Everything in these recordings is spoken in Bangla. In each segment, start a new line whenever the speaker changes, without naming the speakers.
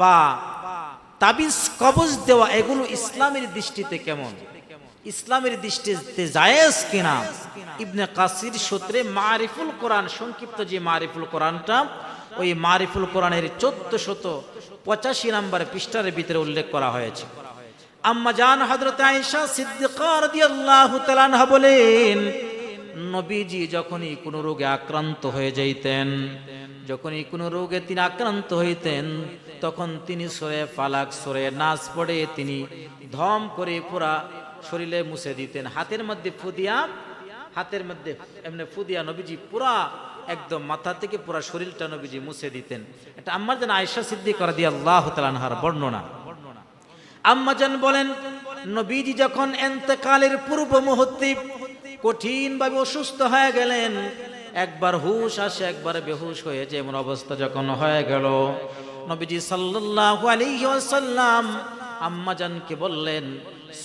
বা তাবিজ, কবজ দেওয়া এগুলো ইসলামের দৃষ্টিতে কেমন? ইসলামের দৃষ্টিতে জায়েজ কিনা? ইবনে কাসির সূত্রে মারিফুল কোরআন, সংক্ষিপ্ত যে মারিফুল কোরআনটা, ওই মারিফুল কোরআনের চোদ্দ শত পঁচাশি নম্বর পৃষ্ঠার ভিতরে উল্লেখ করা হয়েছে। আম্মা জান হযরত আয়েশা সিদ্দিকা রাদিয়াল্লাহু তাআলা বলেন নবীজি যখনই কোনো রোগে আক্রান্ত হয়ে যাইতেন, যখনই কোনো রোগে তিনি আক্রান্ত হইতেন, তখন তিনি সরে ফালাক সরে নাচ পড়ে তিনি ধম করে পুরা শরীরে মুছে দিতেন। হাতের মধ্যে ফুদিয়া, হাতের মধ্যে এমনি ফুদিয়া নবীজি পুরা একদম মাথা থেকে পুরা শরীরটা নবীজি মুছে দিতেন। এটা আম্মার যেন আয়েশা সিদ্দিক করে দিয়ে আল্লাহ তালানহার বর্ণনা আম্মাজান বলেন, নবীজি যখন এন্তেকালের পূর্ব মুহূর্তে কঠিনভাবে অসুস্থ হয়ে গেলেন। একবার হুশ আসে, একবার বেহুশ হয়ে যায়, এমন অবস্থা যখন হয়ে গেল। নবীজি সাল্লাল্লাহু আলাইহি ওয়াসাল্লাম আম্মাজানকে বললেন,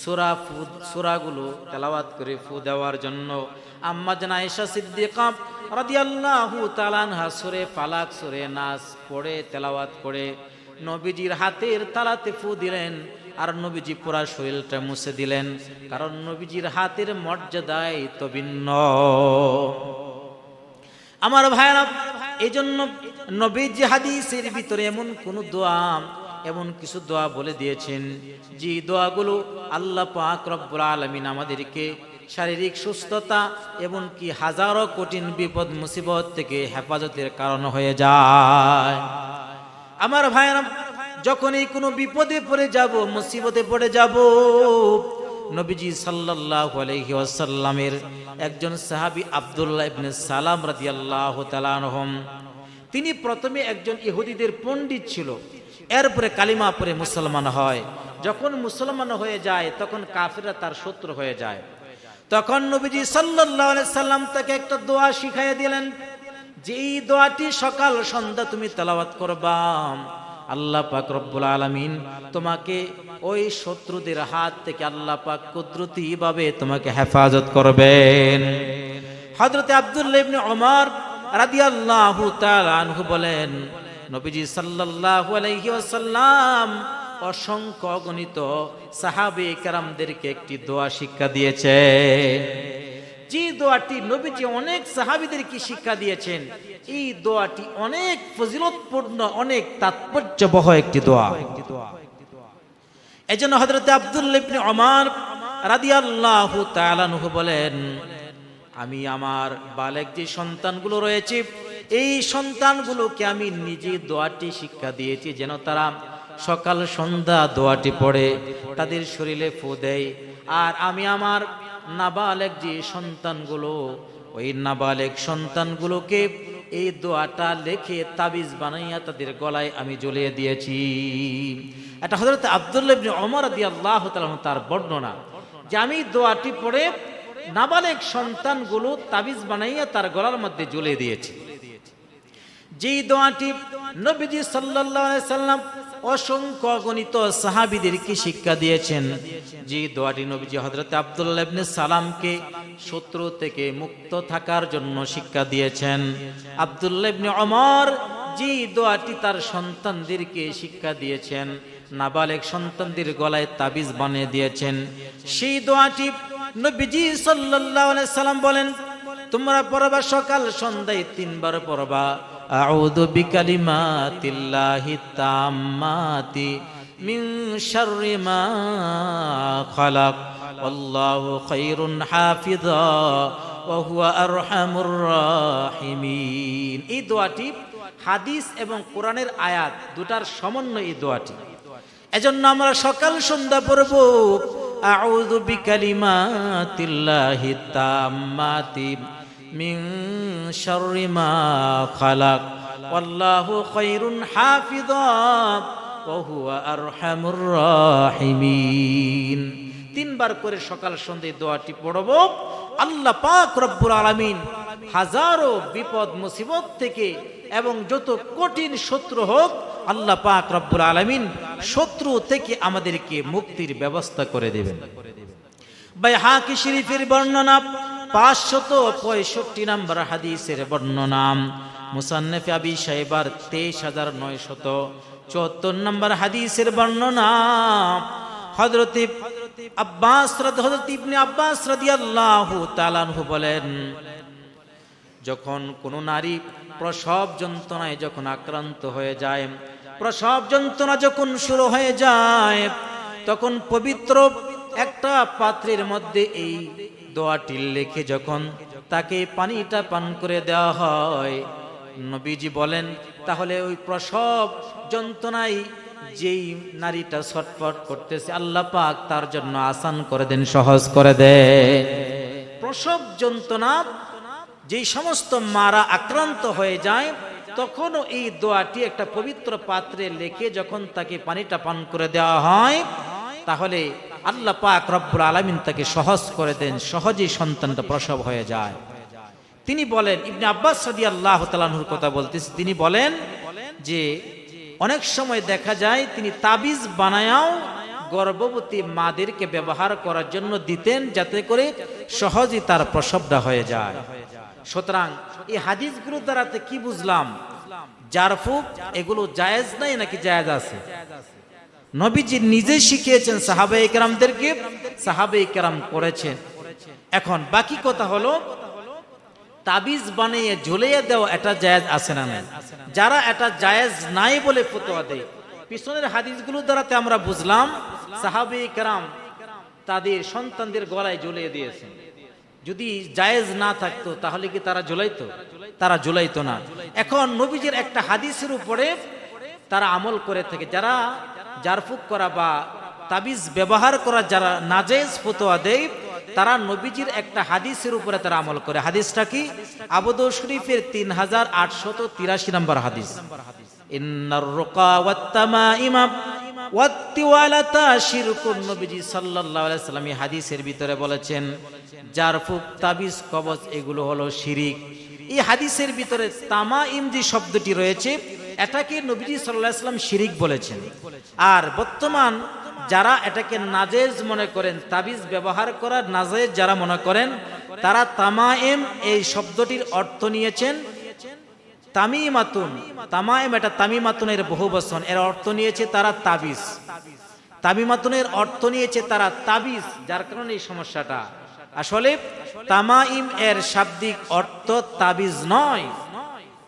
সূরা ফু সূরাগুলো তেলাওয়াত করে ফু দেওয়ার জন্য। আম্মাজান আয়েশা সিদ্দিকা রাদিয়াল্লাহু তাআলা আনহা সূরে ফালাক, সূরে নাস পড়ে, তেলাওয়াত করে নবীজির হাতের তালাতে ফু দিলেন। আর নবীজি পুরা শরীরটা মুছে দিলেন, কারণ নবীজির হাতের মর্যাদায় ভিন্ন। আমার ভাইরা এই জন্য নবীজি হাদিসের ভিতরে এমন কোন দোয়া, এমন কিছু দোয়া বলে দিয়েছেন, যে দোয়াগুলো আল্লাহ পাক রব্বুল আলমিন আমাদেরকে শারীরিক সুস্থতা এবং কি হাজারো কঠিন বিপদ, মুসিবত থেকে হেফাজতের কারণ হয়ে যায়। আমার ভাইরা যখনই কোনো বিপদে পড়ে যাব, মুসিবতে পড়ে যাব, নবীজি সাল্লাল্লাহু আলাইহি ওয়াসাল্লামের একজন সাহাবী আব্দুল্লাহ ইবনে সালাম রাদিয়াল্লাহু তাআলা আনহুম, তিনি প্রথমে একজন ইহুদিদের পণ্ডিত ছিল। এরপরে কালিমা পরে মুসলমান হয়। যখন মুসলমান হয়ে যায়, তখন কাফিররা তার শত্রু হয়ে যায়। তখন নবীজি সাল্লাল্লাহু আলাইহি সাল্লাম তাকে একটা দোয়া শিখাইয়া দিলেন, যে এই দোয়াটি সকাল সন্ধ্যা তুমি তেলাওয়াত করবা। আল্লাহ পাক রব্বুল আলামিন তোমাকে ওই শত্রুদের হাত থেকে আল্লাহ পাক কুদরতি ভাবে তোমাকে হেফাজত করবেন। হযরতে আব্দুল্লাহ ইবনে ওমর রাদিয়াল্লাহু তাআলা বলেন, নবীজি সাল্লাল্লাহু আলাইহি ওয়াসাল্লাম অসংখ্য অগণিত সাহাবে কেরামদেরকে একটি দোয়া শিক্ষা দিয়েছে যে দোয়াটি নবীজি অনেক সাহাবিদেরকে শিক্ষা দিয়েছেন, এই দোয়াটি অনেক ফজিলতপূর্ণ, অনেক তাৎপর্যবহ একটি দোয়া। এজন্য হযরতে আব্দুল্লাহ ইবনে ওমর রাদিয়াল্লাহু তাআলা আনহু বলেন, আমি আমার বালেক যে সন্তানগুলো রয়েছে, এই সন্তানগুলোকে আমি নিজে দোয়াটি শিক্ষা দিয়েছি যেন তারা সকাল সন্ধ্যা দোয়াটি পড়ে, তাদের শরীরে ফু দেয়। আর আমি আমার নাবালেক যে সন্তানগুলো, ওই নাবালেক সন্তানগুলোকে এই দোয়াটা লেখে তাবিজ বানাইয়া তাদের গলায় আমি জ্বলিয়ে দিয়েছি। এটা হজরত আবদুল্লাহ ইবনে ওমর রাদিয়াল্লাহু তাআলা তার বর্ণনা। যে আমি দোয়াটি পড়ে নাবালেক সন্তানগুলো তাবিজ বানাইয়া তার গলার মধ্যে জ্বলিয়ে দিয়েছি। যেই দোয়াটি নবীজি আলাইহি সাল্লাম অসংখ্য গণিত সাহাবীদেরকে শিক্ষা দিয়েছেন। যে দোয়াটি নবীজি হযরত আব্দুল্লাহ সালামকে শত্রু থেকে মুক্ত থাকার জন্য শিক্ষা দিয়েছেন। আব্দুল্লাহ ওমর যে দোয়াটি তার সন্তানদেরকে শিক্ষা দিয়েছেন, নাবালেক সন্তানদের গলায় তাবিজ বানিয়ে দিয়েছেন। সেই দোয়াটি নবীজি সাল্লাল্লাহু আলাইহি সাল্লাম বলেন, তোমরা পড়বা সকাল, সন্ধ্যায় তিনবার পড়বা। আউযু বিকালিমাতিল্লাহি তাম্মাতি মিন শাররি মা খালাক। আল্লাহু খায়রুন হাফিজা ওয়া হুয়া আরহামুর রাহিমিন। এই দোয়াটি হাদিস এবং কোরআনের আয়াত দুটার সমন্বয় এই দোয়াটি। এজন্য আমরা সকাল সন্ধ্যা পড়ব, আউযু বিকালিমাতিল্লাহি তাম্মাতি। শাররি মা খালাক। ওয়াল্লাহু খায়রুন হাফিজা ওয়া হুয়া আরহামুর রাহিমিন। তিনবার করে সকাল সন্ধ্যে দোয়াটি পড়ব। আল্লাহ পাক রব্বুল আলামিন হাজারো বিপদ, মুসিবত থেকে এবং যত কঠিন শত্রু হোক, আল্লাহ পাক রব্বুল আলামিন শত্রু থেকে আমাদেরকে মুক্তির ব্যবস্থা করে দেবেন। ভাই হাকি শরীফের বর্ণনা পাঁচশত পঁয়ষট্টি নম্বর হাদিসের বর্ণনা মুসান্নফ আবি সাহেবার তেইশ হাজার নয়শত চুয়াত্তর নম্বর হাদিসের বর্ণনা হজরত আব্বাস হজরত ইবনে আব্বাস রাদিয়াল্লাহু তাআলাহু বলেন, যখন কোনো নারী প্রসব যন্ত্রণায় যখন আক্রান্ত হয়ে যায়, প্রসব যন্ত্রণা যখন শুরু হয়ে যায়, তখন পবিত্র একটা পাত্রের মধ্যে এই দোয়াটি লেখে যখন তাকে পানিটা পান করে দেওয়া হয়, নবীজি বলেন, তাহলে ওই প্রসব যন্ত্রণায় যেই নারীটা ছটফট করতেছে, আল্লাহ পাক তার জন্য আসান করে দেন, সহজ করে দেন প্রসব যন্ত্রণা যেই সমস্ত মারা আক্রান্ত হয়ে যায়, তখনও এই দোয়াটি একটা পবিত্র পাত্রে লেখে যখন তাকে পানিটা পান করে দেওয়া হয়, তাহলে আল্লাহ পাক রব্বুল আলমিন তাকে সহজ করে দেন, সহজেই সন্তানটা প্রসব হয়ে যায়। তিনি বলেন, ইবনে আব্বাস সাদি আল্লাহ তালাহুর কথা বলতেছি, তিনি বলেন যে অনেক সময় দেখা যায় তিনি তাবিজ বানায়াও গর্ভবতী মাদেরকে ব্যবহার করার জন্য দিতেন যাতে করে সহজেই তার প্রসবটা হয়ে যায়। সুতরাং এই হাদিস হাদিসগুলো দ্বারাতে কি বুঝলাম? জারফুক, এগুলো জায়েজ নাই নাকি জায়েজ আছে? নবীজি নিজে শিখিয়েছেন সাহাবে একরামদেরকে সাহাবে একরাম করেছেন। এখন বাকি কথা হলো, তাবিজ বানিয়ে ঝুলিয়ে দেওয়া এটা জায়েজ আছে না নাই? যারা এটা জায়েজ নাই বলে ফতোয়া দেয়, পিছনের হাদিসগুলো দ্বারাতে আমরা বুঝলাম সাহাবে একরাম তাদের সন্তানদের গলায় ঝুলিয়ে দিয়েছেন যদি জায়েজ না থাকতো, তাহলে কি তারা ঝুলাইতো? তারা ঝুলাইতো না। এখন নবীজির একটা হাদিসের উপরে তারা আমল করে থাকে। যারা জারফুক করা বা তাবিজ ব্যবহার করা যারা নাজেজ ফতোয়া দেয়, তারা নবীজির একটা হাদিসের উপরে তারা আমল করে। হাদিসটা কি? আবুদ শরীফের তিন হাজার আটশত তিরাশি নম্বর হাদিস। হাদিসের ভিতরে বলেছেন জারফুক তাবিজ কবজ এগুলো হলো শিরিক। এই হাদিসের ভিতরে তামাইম যে শব্দটি রয়েছে এটাকে নবীজি সাল্লাম শিরিক বলেছেন। আর বর্তমান যারা এটাকে নাজেজ মনে করেন, তাবিজ ব্যবহার করার নাজেজ যারা মনে করেন, তারা তামায়েম এই শব্দটির অর্থ নিয়েছেন তামিমাতুন। তামাইম এটা তামিমাতুনের বহু বচন, এর অর্থ নিয়েছে তারা তাবিজ। তামিমাতুনের অর্থ নিয়েছে তারা তাবিজ, যার কারণে এই সমস্যাটা। আসলে তামাইম এর শাব্দিক অর্থ তাবিজ নয়।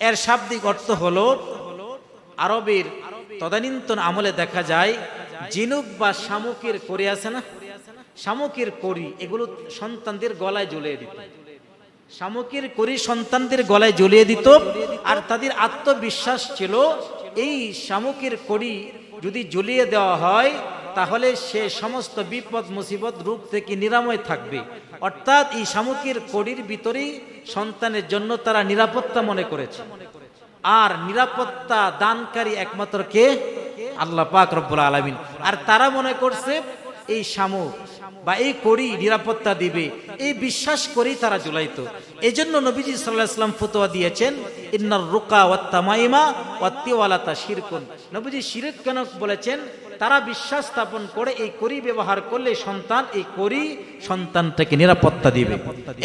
এর শাব্দিক অর্থ হলো আরবের তদানীন্তন আমলে দেখা যায়, জিনুক বা শামুকের করি আছে না? শামুকের করি এগুলো সন্তানদের গলায় জ্বলিয়ে দিত। শামুকের করি সন্তানদের গলায় জ্বলিয়ে দিত আর তাদের আত্মবিশ্বাস ছিল, এই শামুকের করি যদি জ্বলিয়ে দেওয়া হয়, তাহলে সে সমস্ত বিপদ, মুসিবত রূপ থেকে নিরাময় থাকবে। অর্থাৎ এই শামুকের কড়ির ভিতরেই সন্তানের জন্য তারা নিরাপত্তা মনে করেছে। আর নিরাপত্তা দানকারী একমাত্র কে? আল্লাহ পাক রব্বুল আলমিন। আর তারা মনে করছে এই শামুক বা এই করি নিরাপত্তা দিবে। এই বিশ্বাস করেই তারা জুলাইতো এই জন্য নবীজি সাল্লাহ ইসলাম ফতোয়া দিয়েছেন, ইন্নার রুকা ওয়াত্তামাইমা ওয়াত্তিওয়ালাতা শিরকুন। নবীজি শিরক কেন বলেছেন? তারা বিশ্বাস স্থাপন করে এই করি ব্যবহার করলে সন্তান এই করি সন্তানটাকে নিরাপত্তা দিবে।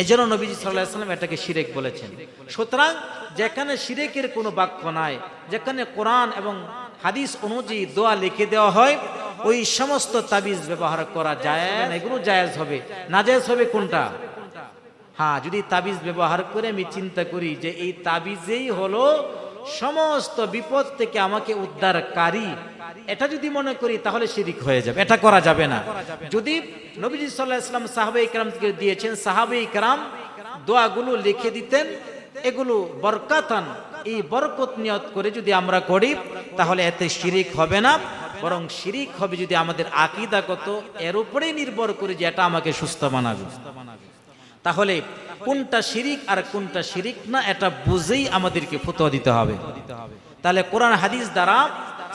এই জন্য নবীজি সাল্লাহ ইসলাম এটাকে শিরেক বলেছেন। সুতরাং যেখানে শিরেকের কোনো বাক্য নাই, যেখানে কোরআন এবং হাদিস অনুযায়ী দোয়া লিখে দেওয়া হয় ওই সমস্ত তাবিজ ব্যবহার করা যায় না, এগুলো জায়েজ হবে। না জায়েজ হবে কোনটা? হ্যাঁ যদি তাবিজ ব্যবহার করে আমি চিন্তা করি যে এই তাবিজেই হলো সমস্ত বিপদ থেকে আমাকে উদ্ধারকারী এটা যদি মনে করি তাহলে শিরিক হয়ে যাবে এটা করা যাবে না। যদি নবীজি সাল্লাহ ইসলাম সাহাবে ইকরামকে দিয়েছেন সাহাবে ইকরাম দোয়াগুলো লিখে দিতেন এগুলো বরকাতান এই বরকত নিয়ত করে যদি আমরা করি তাহলে এতে শিরিক হবে না, বরং শিরিক হবে যদি আমাদের আকিদাগত এর উপরেই নির্ভর করে যে এটা আমাকে সুস্থ বানাবে। তাহলে কোনটা শিরিক আর কোনটা শিরিক না, এটা বুঝেই আমাদেরকে ফতোয়া দিতে হবে। তাহলে কোরআন হাদিস দ্বারা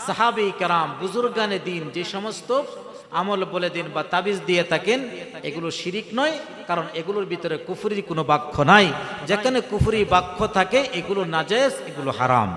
সাহাবি কারাম, বুজুর্গানে দিন যে সমস্ত আমল বলে দিন বা তাবিজ দিয়ে থাকেন, এগুলো শিরিক নয়, কারণ এগুলোর ভিতরে কুফুরির কোনো বাক্য নাই। যেখানে কুফুরি বাক্য থাকে, এগুলো নাজেস এগুলো হারাম।